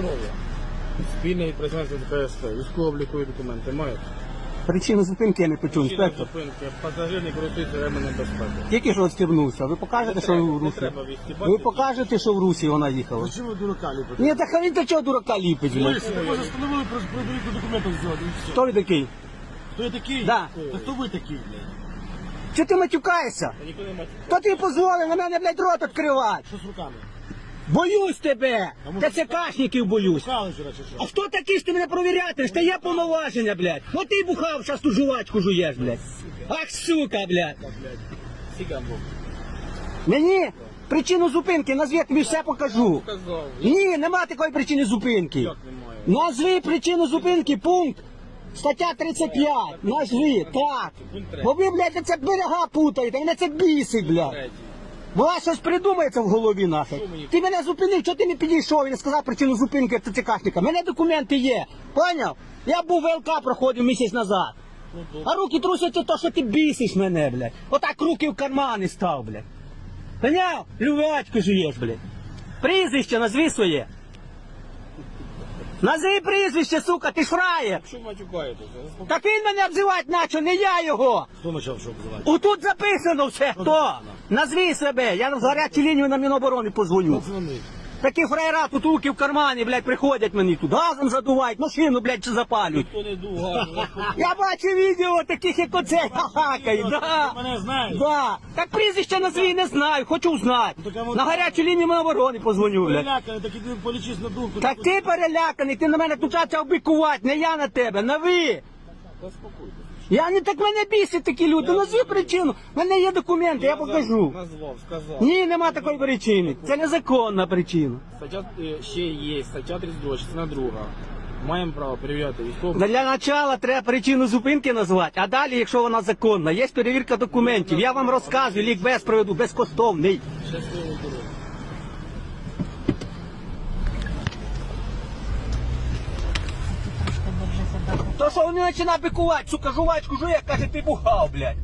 здоров'я. Спільний відпрацювання з ПСП. Військово-облікові документи мають. Причину зупинки я не почув, Причина інспектор. зупинки. Пасажир не користується ременем безпеки. Тільки що відстібнувся. Ви покажете, що в Не Русі? треба вести. Ви покажете, що в Русі вона їхала? Чому ви дурака ліпите? Ні, так а він до чого дурака ліпить, блядь? Ви може встановили про перевірку документів зробити і все. Хто ви такий? Хто я такий? Да. Та хто ви такий, блядь? Чи ти матюкаєшся? Ніколи не маю. Хто тобі дозволив на мене, блядь, рот відкривати? Що з руками? Боюсь тебе! А може- ТЦКшників боюсь. А хто такий, що ти мене провіряти? Та є повноваження, блядь. От ти бухав, зараз ту жувачку жуєш, блядь. Ах, сука, блядь. Мені причину зупинки, назви, я тобі все покажу. Ні, нема такої причини зупинки. Назви причину зупинки, пункт. Стаття 35. Назви, так. Бо ви, блядь, це берега путаєте, мене це бісить, блядь. У вас щось придумається в голові нахер. Ти мене зупинив, чого ти не підійшов і не сказав причину зупинки ТЦКшника? Мене документи є. Поняв? Я був ВЛК проходив місяць назад. Ну. А руки трусяться то, що ти бісиш мене, блядь. Отак руки в кармани став, блядь. Поняв? Лювачку жуєш, блядь. Прізвище назві своє. Назви прізвище, сука, ти ж фраєр. Що ви матюкаєтеся? Так він мене обзивати наче, не я його. Хто почав що обзивати? Отут записано все. Хто? Назві себе. Я в гарячу лінію на Міноборони позвоню. Дзвони. Такі фраєра тут руки в кармані, блядь, приходять мені тут. Газом задувають, машину, блядь, чи запалюють. Хто не дув гарно. Я бачу відео таких, як оце, хахакають, да. Мене знаєш? Да. Так прізвище назві не знаю, хочу знати. Ну, На гарячу лінію Міноборони позвоню, блядь. Переляканий, так іди полічись на думку. Так ти переляканий, ти на мене тут почав бикувати, не я на тебе, на ви. Заспокойтесь. Я не так мене бісять такі люди. Назви причину. У мене є документи, я покажу. Назвав, сказав. Ні, нема такої причини. Це незаконна причина. Стаття е, ще є, стаття 32, частина друга. Маємо право перевіряти військову. Для начала треба причину зупинки назвати, а далі, якщо вона законна, є перевірка документів. Я вам розказую, лікбез проведу безкоштовний. Щасливої дороги. Що вони починають бикувати, сука, жувачку жує, каже, ти бухав, блядь.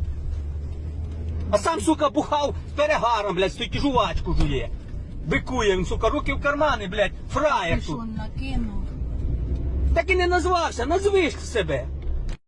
А сам, сука, бухав з перегаром, блядь, стоїть і жувачку жує. Бикує він, сука, руки в кармани, блядь, фраєр Ти що накинув? Так і не назвався, назвиш себе.